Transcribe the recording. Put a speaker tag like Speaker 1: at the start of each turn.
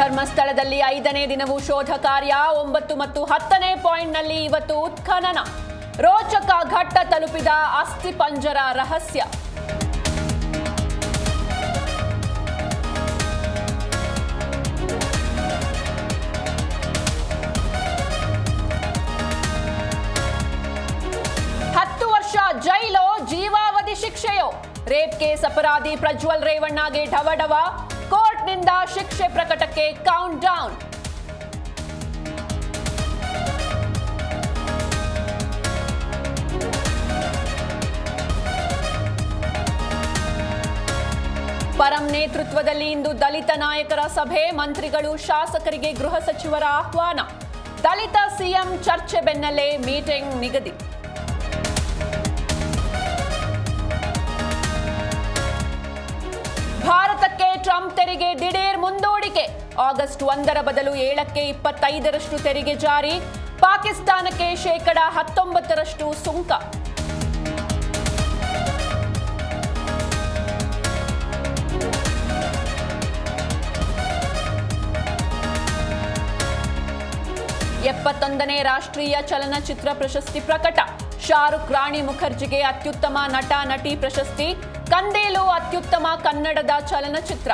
Speaker 1: ಧರ್ಮಸ್ಥಳದಲ್ಲಿ ಐದನೇ ದಿನವೂ ಶೋಧ ಕಾರ್ಯ, ಒಂಬತ್ತು ಮತ್ತು ಹತ್ತನೇ ಪಾಯಿಂಟ್ನಲ್ಲಿ ಇವತ್ತು ಉತ್ಖನನ. ರೋಚಕ ಘಟ್ಟ ತಲುಪಿದ ಅಸ್ಥಿಪಂಜರ ರಹಸ್ಯ. ಹತ್ತು ವರ್ಷ ಜೈಲೋ ಜೀವಾವಧಿ ಶಿಕ್ಷೆಯೋ. ರೇಪ್ ಕೇಸ್ ಅಪರಾಧಿ ಪ್ರಜ್ವಲ್ ರೇವಣ್ಣಗೆ ಢವಢವ. ಕೋರ್ಟ್ನಿಂದ ಶಿಕ್ಷೆ ಪ್ರಕಟಕ್ಕೆ ಕೌಂಟ್ ಡೌನ್ ಪರಂ ನೇತೃತ್ವದಲ್ಲಿ ಇಂದು ದಲಿತ ನಾಯಕರ ಸಭೆ, ಮಂತ್ರಿಗಳು, ಶಾಸಕರಿಗೆ ಗೃಹ ಸಚಿವರ ಆಹ್ವಾನ. ದಲಿತ ಸಿಎಂ ಚರ್ಚೆ ಬೆನ್ನಲ್ಲೇ ಮೀಟಿಂಗ್ ನಿಗದಿ. ತೆರಿಗೆ ದಿಢೀರ್ ಮುಂದೂಡಿಕೆ. ಆಗಸ್ಟ್ ಒಂದರ ಬದಲು ಏಳಕ್ಕೆ ಇಪ್ಪತ್ತೈದರಷ್ಟು ತೆರಿಗೆ ಜಾರಿ. ಪಾಕಿಸ್ತಾನಕ್ಕೆ ಶೇಕಡ ಹತ್ತೊಂಬತ್ತರಷ್ಟು ಸುಂಕ. ಎಪ್ಪತ್ತೊಂದನೇ ರಾಷ್ಟ್ರೀಯ ಚಲನಚಿತ್ರ ಪ್ರಶಸ್ತಿ ಪ್ರಕಟ. ಶಾರುಖ್, ರಾಣಿ ಮುಖರ್ಜಿಗೆ ಅತ್ಯುತ್ತಮ ನಟ, ನಟಿ ಪ್ರಶಸ್ತಿ. ಕಂದೇಲು ಅತ್ಯುತ್ತಮ ಕನ್ನಡದ ಚಲನಚಿತ್ರ.